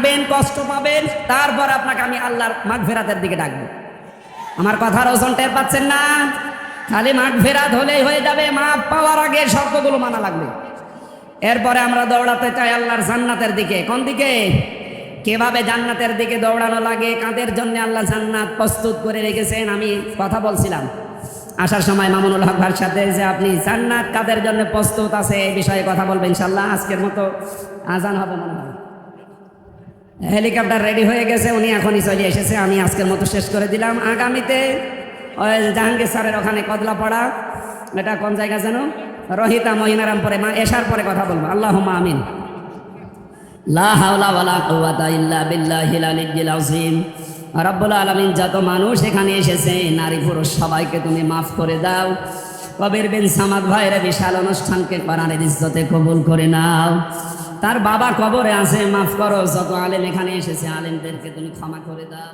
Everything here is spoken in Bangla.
থাকবেন কষ্ট পাবেন, তারপর আপনাকে আমি আল্লাহর মাঘ ফেরাতের দিকে ডাকবো। আমার কথার ওজন টের পাচ্ছেন না? খালি মাঘ ফেরাত হলেই হয়ে যাবে, মাপ পাওয়ার আগে শর্তগুলো মানা লাগবে। এরপরে আমরা দৌড়াতে চাই আল্লাহর জান্নাতের দিকে। কোন দিকে? কীভাবে জান্নাতের দিকে দৌড়ানো লাগে, কাদের জন্য আল্লাহ জান্নাত প্রস্তুত করে রেখেছেন, আমি কথা বলছিলাম। আসার সময় মামুনুল হক ভাইয়ের সাথে যে আপনি জান্নাত কাদের জন্য প্রস্তুত আছে, এই বিষয়ে কথা বলবেন ইনশাল্লাহ আজকের মতো আজান হবে মনে হয়। হেলিকপ্টার রেডি হয়ে গেছে, উনি এখনই চলে এসেছে, আমি আজকের মতো শেষ করে দিলাম। আগামীতে জাহাঙ্গীর স্যারের ওখানে কদলা পড়া এটা কোন জায়গা যেন? রহিতা মহিনারাম পরে মা এসার পরে কথা বলব আল্লাহ আমিন। রব্বুল আলামিন যত মানুষ এখানে এসেছে, নারী পুরুষ সবাইকে তুমি মাফ করে দাও। কবির বিন সামাদ ভাইয়ের বিশাল অনুষ্ঠানকে কোরআনের ইজ্জতে কবুল করে নাও। তার বাবা কবরে আছে, মাফ করো, যত আলেম এখানে এসেছে, আলেমদেরকে তুমি ক্ষমা করে দাও।